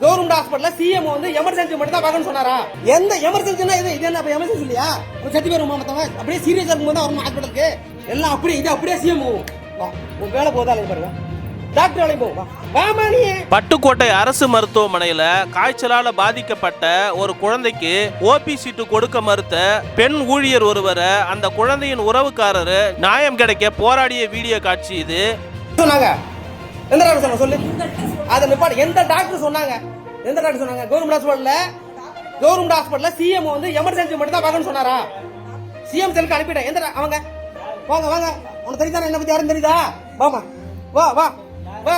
Government ஹாஸ்பிட்டல்ல CM வந்து emergency மட்டும் தான் பார்க்கணும்னு சொன்னாரா? எந்த எமர்ஜென்சினா இது இது என்ன அப்ப எமர்ஜென்சி இல்லையா? ஒரு சத்தி பேர் மத்தவங்க அப்படியே சீரியஸா இருக்கும்போது தான் வரணும் ஹாஸ்பிட்டலுக்கு எல்லாம் அப்படியே இது அப்படியே சிஎம் வா உன் வேலை போதா இல்லை பாருங்க பட்டுக்கோட்டை அரசு மருத்துவமனையில காய்ச்சலால பாதிக்கப்பட்ட ஒரு குழந்தைக்கு ஓபி சீட்டு கொடுக்க மறுத்த பெண் ஊழியர் ஒருவரை அந்த குழந்தையின் உறவுக்காரரு நியாயம் கிடைக்க போராடிய வீடியோ காட்சி இது. சொன்னாங்க. எந்த டாக்டர் சொன்னாங்க? சொல்லு. அதை நிப்பாடு. எந்த டாக்டர் சொன்னாங்க? எந்த டாக்டர் சொன்னாங்க? கவர்மெண்ட் ஹாஸ்பிட்டல்ல கவர்மெண்ட் ஹாஸ்பிட்டல்ல சிஎம் வந்து எமர்ஜென்சி மட்டும் தான் பார்க்கணும்னு சொன்னாரா? சிஎம் செல்லுக்கு அனுப்பிட்டேன். எந்த அவங்க வாங்க. வாங்க உனக்கு தெரியுதா? என்ன பத்தி யாரும் தெரியுதா? வாமா வா வா. வா.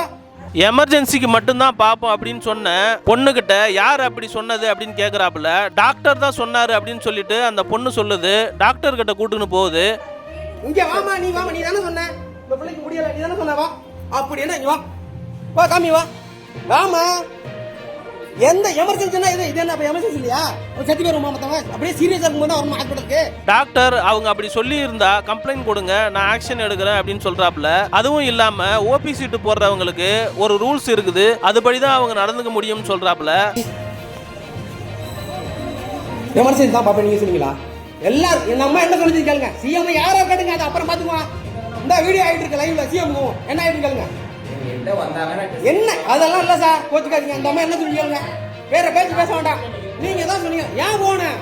எமர்ஜென்சிக்கு மட்டும்தான் பார்ப்போம் அப்படின்னு சொன்ன பொண்ணுகிட்ட யார் அப்படி சொன்னது அப்படின்னு கேட்குறாப்புல டாக்டர் தான் சொன்னாரு அப்படின்னு சொல்லிட்டு அந்த பொண்ணு சொல்லுது. டாக்டர் கிட்ட கூட்டுன்னு போகுது. இங்க வாமா நீ வாமா நீ தானே சொன்ன. இந்த பிள்ளைக்கு முடியல. நீ தானே சொன்ன. அப்படி என்ன இங்க வா. வா காமி வா. வாமா. எந்த எமர்ஜென்சினா இது இது என்ன அப்ப எமர்ஜென்சி இல்லையா? ஒரு சத்தி பேர் மத்தவங்க அப்படியே சீரியஸா இருக்கும்போது வரணும் ஹாஸ்பிட்டலுக்கு டாக்டர் அவங்க அப்படி சொல்லி இருந்தா கம்ப்ளைண்ட் கொடுங்க நான் ஆக்ஷன் எடுக்கிறேன் அப்படின்னு சொல்றாப்புல. அதுவும் இல்லாம ஓபி சீட்டு போடுறவங்களுக்கு ஒரு ரூல்ஸ் இருக்குது. அதுபடி தான் அவங்க நடந்துக்க முடியும்னு சொல்றாப்புல. எமர்ஜென்சி தான் பாப்பா நீங்க சொன்னீங்களா? எல்லாரும் அம்மா என்ன சொல்லுது கேளுங்க சிஎம் யாரோ கேட்டுங்க அது அப்புறம் பாத்துக்குவான் இந்த வீடியோ ஆயிட்டு இருக்கு லைவ்ல சிஎம் என்ன ஆயிட்டு கேளுங்க என்ன? அதெல்லாம் இல்ல சார் கோச்சுக்காதீங்க. அந்த அம்மா என்ன சொல்லி கேளுங்க வேற பேச்சு பேச வேண்டாம். நீங்க தான் சொன்னீங்க. ஏன் போனேன்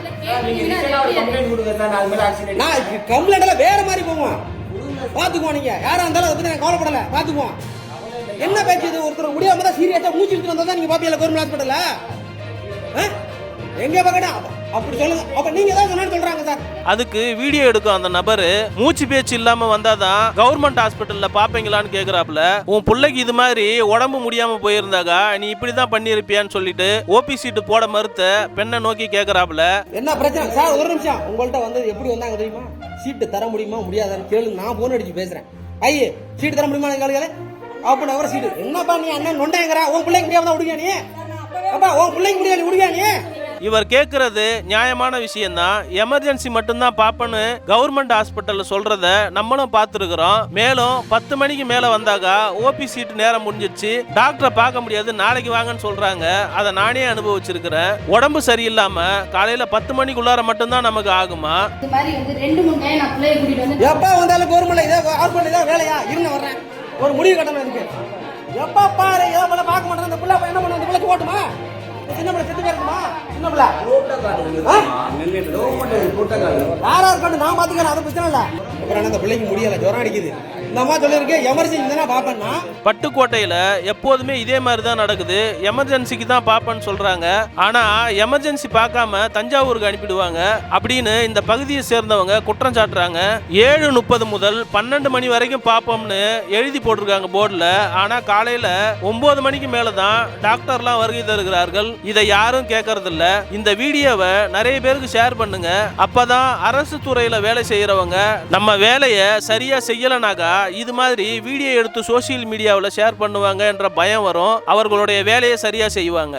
நான் கம்ப்ளைண்ட்ல வேற மாதிரி போவோம் பாத்துக்குவோம் நீங்க. யாரா இருந்தாலும் அதை பத்தி நான் கவலைப்படல. பாத்துக்குவோம் என்ன பேச்சு இது? ஒருத்தர் முடியாம தான் சீரியஸா மூச்சு இழுத்து வந்தா தான் நீங்க பாப்பீங்களா கவர்மெண்ட் ஹாஸ்பிட்டல்ல எங்க பக்கடா அப்படி சொல்லுங்க. அப்ப நீங்க தான் சொன்னு அதுக்கு வீடியோ எடுக்கும் அந்த நபர். மூச்சு பேச்சு இல்லாம வந்தாதான் கவர்மெண்ட் ஹாஸ்பிட்டல்ல பாப்பீங்களான்னு கேக்குறாப்புல. உன் பிள்ளைக்கு இது மாதிரி உடம்பு முடியாம போயிருந்தாக்கா நீ இப்படிதான் பண்ணிருப்பியான்னு சொல்லிட்டு ஓபி சீட்டு போட மறுத்த பெண்ணை நோக்கி கேக்குறாப்புல. என்ன பிரச்சனை? சார் ஒரு நிமிஷம். உங்கள்ட்ட வந்து எப்படி வந்தாங்க தெரியுமா? சீட்டு தர முடியுமா முடியாதான்னு கேளு. நான் போன் அடிச்சு பேசுறேன். ஐயே சீட்டு தர முடியுமா கேளு அப்படின்னு அவர சீட்டு என்னப்பா நீ அண்ணன் நொண்டைங்கிற உன் பிள்ளைக்கு முடியாம தான் விடுவியா நீ? அப்பா உன் பிள்ளைக்கு முடியாது விடுவியா நீ? இவர் கேட்கறது நியாயமான விஷயம்தான். எமர்ஜென்சி மட்டும்தான் பார்ப்பேன்னு கவர்மெண்ட் ஹாஸ்பிட்டல்ல சொல்றத நம்மளும் பார்த்துருக்குறோம் மேலும் பத்து மணிக்கு மேல வந்தாக்கா ஓபி சீட் நேரம் முடிஞ்சிருச்சு. டாக்டரை பார்க்க முடியாது நாளைக்கு வாங்கன்னு சொல்றாங்க. அதை நானே அனுபவிச்சிருக்கிறேன். உடம்பு சரியில்லாம காலையில பத்து மணிக்குள்ளார மட்டும்தான் நமக்கு ஆகுமா? இது மாதிரி வந்து ரெண்டு மூணு டைம் நான் பிள்ளைய கூட்டிட்டு வந்து எப்பா வந்தாலும் கவர்மெண்ட்ல இதே ஹாஸ்பிட்டல் இதே வேலையா? இருங்க வர்றேன். ஒரு முடிவு கட்டணம் இருக்கு எப்பா பாரு ஏதோ பண்ண பார்க்க மாட்டேன் அந்த பிள்ளை என்ன பண்ண அந்த பிள்ளைக்கு ஓட்டுமா? சின்ன பிள்ளை செத்து இருக்குமா? சின்ன பிள்ளை? யாரா இருக்கட்டும் நான் பாத்துக்கிறேன் அது பிரச்சனை இல்ல. அப்புறம் அந்த பிள்ளைக்கு முடியல ஜுரம் அடிக்குது. இந்த எமர்ஜென்சி தானே பாப்பேன்னா? பட்டுக்கோட்டையில எப்போதுமே இதே மாதிரி தான் நடக்குது. எமர்ஜென்சிக்கு தான் பார்ப்பேன்னு சொல்றாங்க. ஆனா எமர்ஜென்சி பார்க்காம தஞ்சாவூருக்கு அனுப்பிடுவாங்க. அப்படின்னு இந்த பகுதியை சேர்ந்தவங்க குற்றம் சாட்டுறாங்க. ஏழு முப்பது முதல் பன்னெண்டு மணி வரைக்கும் பார்ப்போம்னு எழுதி போட்டிருக்காங்க போர்டில். ஆனால் காலையில் ஒன்பது மணிக்கு மேலே தான் டாக்டர்லாம் வருகை தருகிறார்கள். இதை யாரும் கேட்கறதில்ல இந்த வீடியோவை நிறைய பேருக்கு ஷேர் பண்ணுங்க. அப்பதான் அரசு துறையில் வேலை செய்கிறவங்க நம்ம வேலையை சரியாக செய்யலைனாக்கா இது மாதிரி வீடியோ எடுத்து சோஷியல் மீடியாவில் ஷேர் பண்ணுவாங்க என்ற பயம் வரும். அவர்களுடைய வேலையை சரியாக செய்வாங்க.